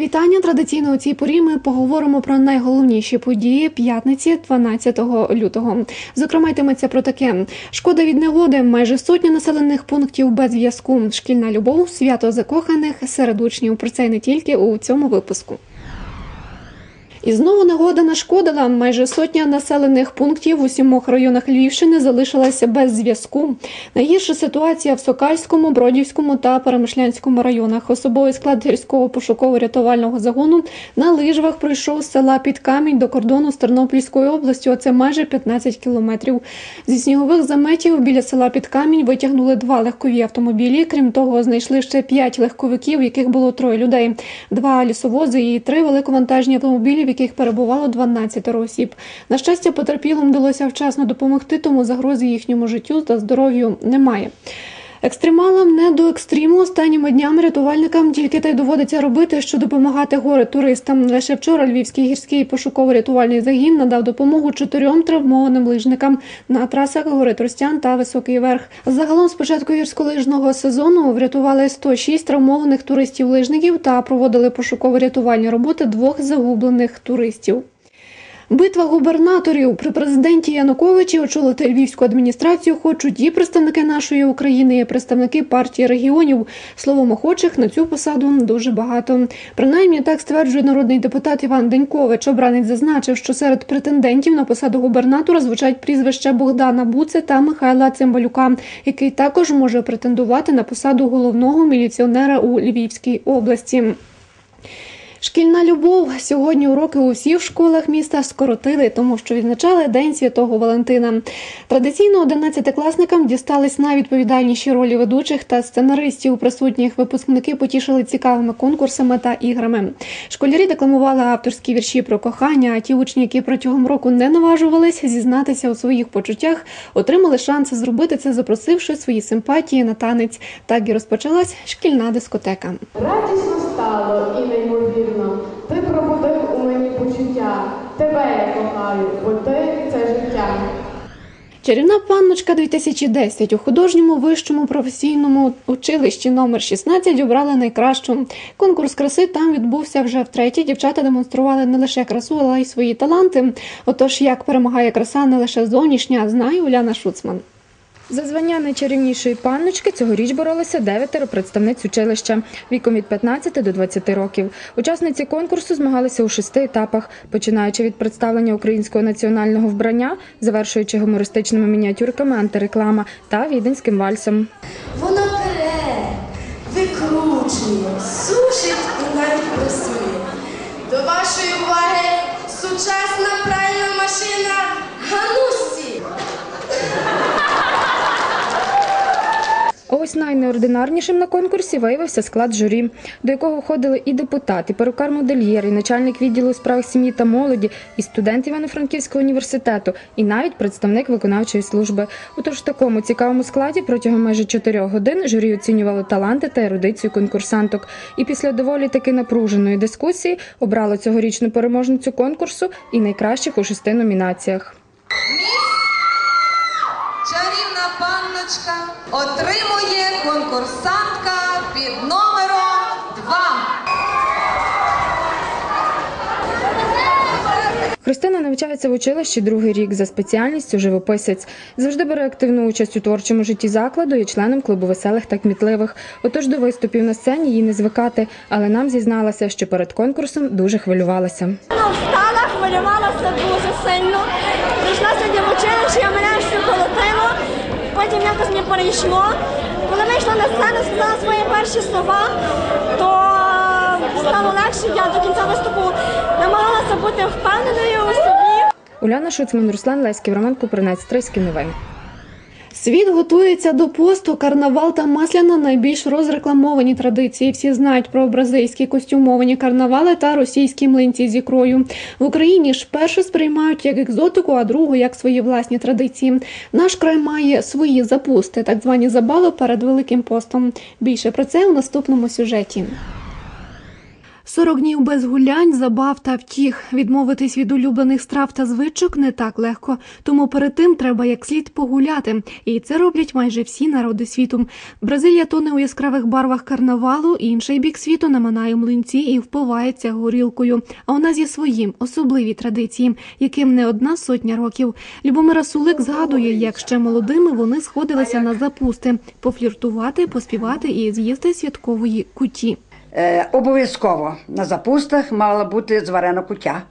Вітання. Традиційно у цій порі ми поговоримо про найголовніші події п'ятниці 12 лютого. Зокрема, йтиметься про таке: шкода від негоди, майже сотня населених пунктів без зв'язку, шкільна любов, свято закоханих серед учнів. Про це не тільки у цьому випуску. І знову негода нашкодила. Майже сотня населених пунктів у сімох районах Львівщини залишилася без зв'язку. Найгірша ситуація в Сокальському, Бродівському та Перемишлянському районах. Особовий склад гірського пошуково-рятувального загону на лижвах пройшов з села під камінь до кордону з Тернопільською областю. а Це майже 15 кілометрів. Зі снігових заметів біля села під камінь витягнули два легкові автомобілі. Крім того, знайшли ще п'ять легковиків, яких було троє людей: два лісовози і три великовантажні автомобілі, яких перебувало 12 осіб. На щастя, потерпілим вдалося вчасно допомогти, тому загрози їхньому життю та здоров'ю немає. Екстремалам не до екстриму останніми днями рятувальникам тільки те й доводиться робити, що допомагати горе туристам. Лише вчора Львівський гірський пошуково-рятувальний загін надав допомогу чотирьом травмованим лижникам на трасах гори Тростян та Високий Верх. Загалом з початку гірськолижного сезону врятували 106 травмованих туристів-лижників та проводили пошуково-рятувальні роботи двох загублених туристів. Битва губернаторів при президенті Януковичі очолити львівську адміністрацію хочуть і представники нашої України, і представники партії регіонів. Словом, охочих на цю посаду дуже багато. Принаймні так стверджує народний депутат Іван Денькович. Обранець зазначив, що серед претендентів на посаду губернатора звучать прізвища Богдана Буце та Михайла Цимбалюка, який також може претендувати на посаду головного міліціонера у Львівській області. Шкільна любов сьогодні уроки у всіх школах міста скоротили, тому що відзначали День Святого Валентина. Традиційно 11-класникам дістались найвідповідальніші ролі ведучих та сценаристів. Присутніх випускники потішили цікавими конкурсами та іграми. Школярі декламували авторські вірші про кохання. А ті учні, які протягом року не наважувались зізнатися у своїх почуттях, отримали шанс зробити це, запросивши свої симпатії на танець. Так і розпочалась шкільна дискотека. Радісно стало і Чарівна панночка 2010 у художньому вищому професійному училищі номер 16 обрали найкращу. Конкурс краси там відбувся вже втретє. Дівчата демонстрували не лише красу, але й свої таланти. Отож, як перемагає краса не лише зовнішня, знає Уляна Шуцман. За звання найчарівнішої панночки цьогоріч боролися дев'ятеро представниць училища віком від 15 до 20 років. Учасниці конкурсу змагалися у шести етапах, починаючи від представлення українського національного вбрання, завершуючи гумористичними мініатюрками, антиреклама та віденським вальсом. Вона пере, викручує, сушить і навіть пресує. До вашої уваги сучасна пральна машина Ганусі. А ось найнеординарнішим на конкурсі виявився склад журі, до якого входили і депутат, і перукар-модельєр, і начальник відділу у справах сім'ї та молоді, і студент Івано-Франківського університету, і навіть представник виконавчої служби. Отож, в такому цікавому складі протягом майже чотирьох годин журі оцінювало таланти та ерудицію конкурсанток. І після доволі таки напруженої дискусії обрало цьогорічну переможницю конкурсу і найкращих у шести номінаціях. Чарівна панночка отримує конкурсантка під номером 2. Христина навчається в училищі другий рік за спеціальністю живописець. Завжди бере активну участь у творчому житті закладу і членом клубу веселих та кмітливих. Отож до виступів на сцені їй не звикати, але нам зізналася, що перед конкурсом дуже хвилювалася. Ну, встала, хвилювалася дуже сильно. Прийшла сьогодні в училище, я мене всю колотило, потім якось не перейшло. Вийшла на сцену, сказала свої перші слова, то стало легше. Я до кінця виступу намагалася бути впевненою у собі. Уляна Шуцман, Руслан Леськів, Роман Купринець, Стрийські новини. Світ готується до посту. Карнавал та масляна найбільш розрекламовані традиції. Всі знають про бразильські костюмовані карнавали та російські млинці з ікрою. В Україні ж перше сприймають як екзотику, а другу як свої власні традиції. Наш край має свої запусти, так звані забави перед великим постом. Більше про це у наступному сюжеті. 40 днів без гулянь, забав та втіх. Відмовитись від улюблених страв та звичок не так легко. Тому перед тим треба як слід погуляти. І це роблять майже всі народи світу. Бразилія тоне у яскравих барвах карнавалу, інший бік світу наминає млинці і впивається горілкою. А у нас є свої особливі традиції, яким не одна сотня років. Любомира Сулик згадує, як ще молодими вони сходилися на запусти, пофліртувати, поспівати і з'їсти святкової куті. Е, обов'язково на запустах мала бути зварена кутя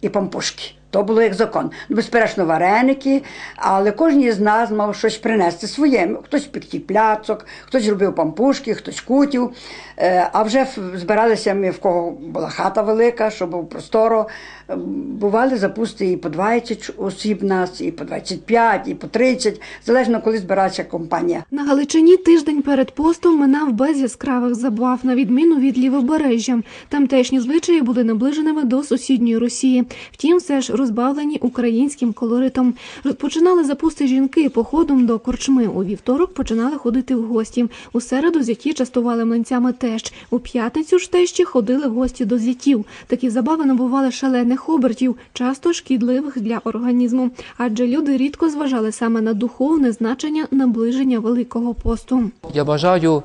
і пампушки. То було як закон. Безперечно, вареники, але кожен із нас мав щось принести своє. Хтось пектів пляцок, хтось робив пампушки, хтось кутів. Е, А вже збиралися ми, в кого була хата велика, щоб був просторо. Е, Бували запусти і по 20 осіб нас, і по 25, і по 30, залежно коли збиралася компанія. На Галичині тиждень перед постом минав без яскравих забав, на відміну від лівобережжя. Тамтешні звичаї були наближеними до сусідньої Росії. Втім, все ж розбавлені українським колоритом. Розпочинали запусти жінки походом до корчми. У вівторок починали ходити в гості. У середу зяті частували млинцями тещ. У п'ятницю ж тещі ходили в гості до зятів. Такі забави набували шалених обертів, часто шкідливих для організму, адже люди рідко зважали саме на духовне значення наближення Великого посту. Я бажаю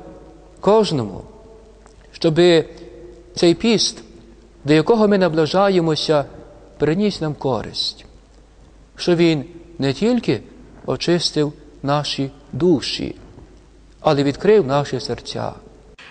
кожному, щоб цей піст, до якого ми наближаємося, приніс нам користь, що він не тільки очистив наші душі, але відкрив наші серця.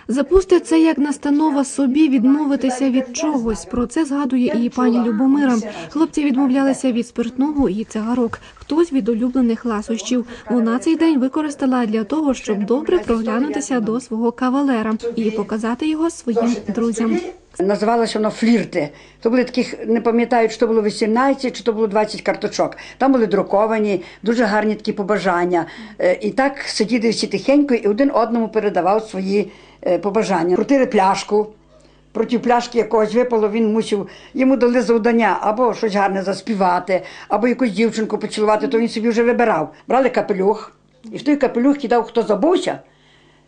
Запусти це як настанова собі відмовитися від чогось. Про це згадує і пані Любомира. Хлопці відмовлялися від спиртного і цигарок. Хтось від улюблених ласощів. Вона цей день використала для того, щоб добре проглянутися до свого кавалера і показати його своїм друзям. Називалося воно флірти. То були таких, не пам'ятаю, чи то було 18, чи то було 20 карточок. Там були друковані, дуже гарні такі побажання. Е, І так сиділи всі тихенько і один одному передавав свої е, побажання. Крутили пляшку. Проти пляшки якогось випало, він мусив, йому дали завдання або щось гарне заспівати, або якусь дівчинку поцілувати, то він собі вже вибирав. Брали капелюх, і в той капелюх кидав, хто забувся,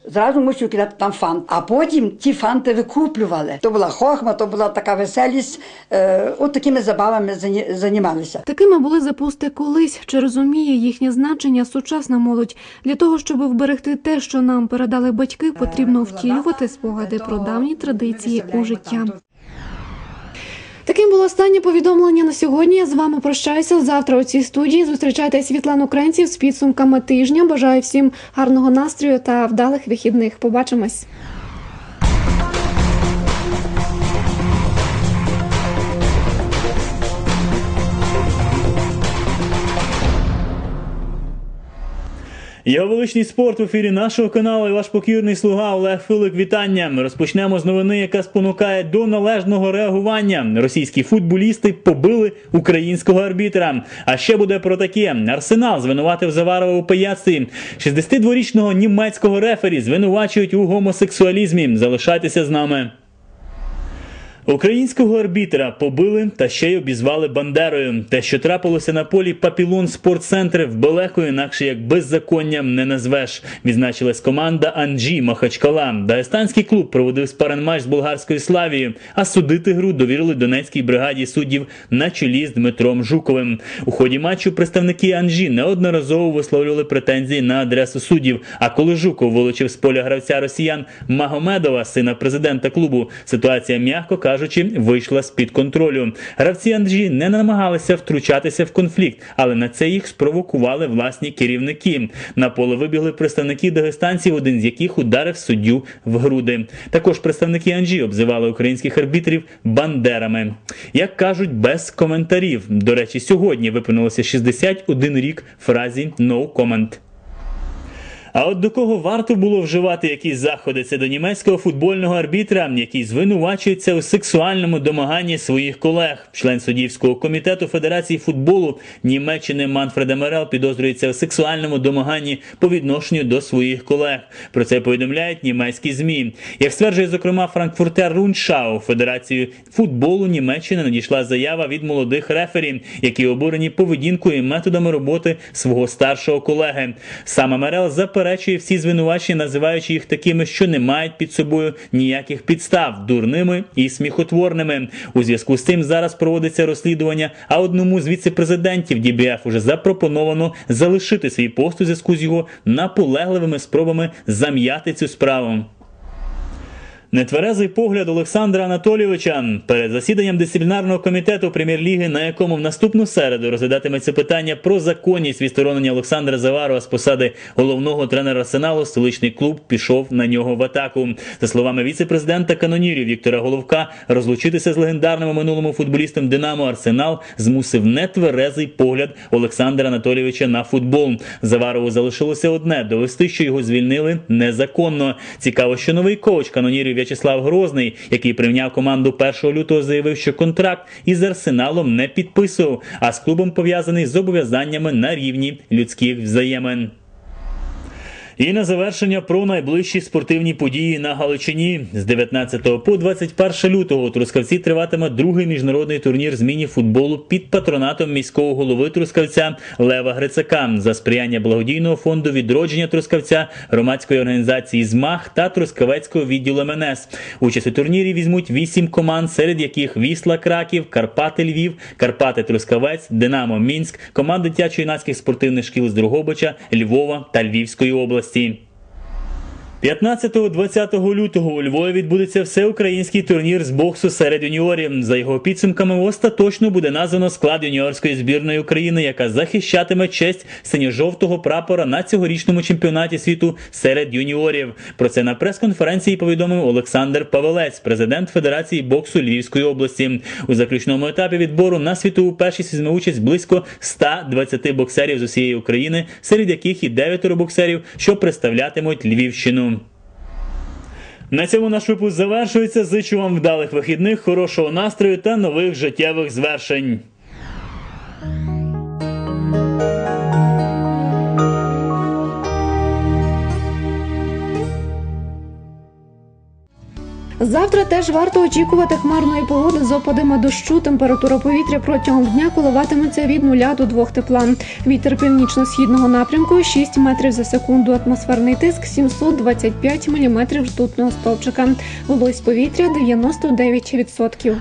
зразу мусив кидати там фант. А потім ті фанти викуплювали. То була хохма, то була така веселість. Е, от такими забавами займалися. Такими були запусти колись. Чи розуміє їхнє значення сучасна молодь? Для того, щоб вберегти те, що нам передали батьки, потрібно втілювати спогади про давні традиції у життя. Таким було останнє повідомлення на сьогодні. Я з вами прощаюся. Завтра у цій студії зустрічайте Світлану Кренців з підсумками тижня. Бажаю всім гарного настрою та вдалих вихідних. Побачимось. Його величний спорт в ефірі нашого каналу і ваш покірний слуга Олег Филик. Вітання. Розпочнемо з новини, яка спонукає до належного реагування. Російські футболісти побили українського арбітра. А ще буде про таке: Арсенал звинуватив Заварова у пияцтві. 62-річного німецького рефері звинувачують у гомосексуалізмі. Залишайтеся з нами. Українського арбітра побили та ще й обізвали Бандерою. Те, що трапилося на полі Папілон спортцентри в Белеху, інакше як беззаконням не назвеш. Відзначилась команда Анджі Махачкала. Дагестанський клуб проводив спарен-матч з болгарською славією, а судити гру довірили Донецькій бригаді суддів на чолі з Дмитром Жуковим. У ході матчу представники Анджі неодноразово висловлювали претензії на адресу суддів. А коли Жуков вилучив з поля гравця росіян Магомедова, сина президента клубу, ситуація, м'яко кажучи, вийшла з-під контролю. Гравці Анджі не намагалися втручатися в конфлікт, але на це їх спровокували власні керівники. На поле вибігли представники дагестанців, один з яких ударив суддю в груди. Також представники Анджі обзивали українських арбітрів бандерами. Як кажуть, без коментарів. До речі, сьогодні виповнилося 61 рік фразі «no comment». А от до кого варто було вживати якісь заходи? Це до німецького футбольного арбітра, який звинувачується у сексуальному домаганні своїх колег. Член суддівського комітету Федерації футболу Німеччини Манфреда Мерел підозрюється у сексуальному домаганні по відношенню до своїх колег. Про це повідомляють німецькі змі. Як стверджує зокрема Франкфуртер Руншау, Федерацію футболу Німеччини надійшла заява від молодих рефері, які обурені поведінкою і методами роботи свого старшого колеги. Саме Мерел заперечує заперечує всі звинувачення, називаючи їх такими, що не мають під собою ніяких підстав, дурними і сміхотворними. У зв'язку з цим зараз проводиться розслідування. А одному з віце-президентів ДБФ уже запропоновано залишити свій пост у зв'язку з його наполегливими спробами зам'яти цю справу. Нетверезий погляд Олександра Анатолійовича перед засіданням дисциплінарного комітету прем'єр-ліги, на якому в наступну середу розглядатиметься питання про законність відсторонення Олександра Заварова з посади головного тренера Арсеналу, столичний клуб пішов на нього в атаку. За словами віце-президента канонірів Віктора Головка, розлучитися з легендарним минулому футболістом Динамо Арсенал змусив нетверезий погляд Олександра Анатолійовича на футбол. Заварову залишилося одне довести, що його звільнили незаконно. Цікаво, що новий коуч канонірів В'ячеслав Грозний, який прийняв команду 1 лютого, заявив, що контракт із арсеналом не підписував, а з клубом пов'язаний з зобов'язаннями на рівні людських взаємин. І на завершення про найближчі спортивні події на Галичині з 19 по 21 лютого у Трускавці триватиме другий міжнародний турнір з міні-футболу під патронатом міського голови Трускавця Лева Грицака за сприяння благодійного фонду відродження Трускавця, громадської організації ЗМАХ та Трускавецького відділу МНС. Участь у турнірі візьмуть вісім команд, серед яких Вісла Краків, Карпати Львів, Карпати Трускавець, Динамо Мінськ, команди дитячо-юнацьких спортивних шкіл з Другобича, Львова та Львівської області. 16. 15-20 лютого у Львові відбудеться всеукраїнський турнір з боксу серед юніорів. За його підсумками, остаточно буде названо склад юніорської збірної України, яка захищатиме честь синьо-жовтого прапора на цьогорічному чемпіонаті світу серед юніорів. Про це на прес-конференції повідомив Олександр Павелець, президент Федерації боксу Львівської області. У заключному етапі відбору на світову першість візьме участь близько 120 боксерів з усієї України, серед яких і дев'ятеро боксерів, що представлятимуть Львівщину. На цьому наш випуск завершується. Зичу вам вдалих вихідних, хорошого настрою та нових життєвих звершень. Завтра теж варто очікувати хмарної погоди з опадами дощу. Температура повітря протягом дня коливатиметься від 0 до 2 тепла. Вітер північно-східного напрямку 6 метрів за секунду. Атмосферний тиск 725 міліметрів ртутного стовпчика. Волось повітря 99%.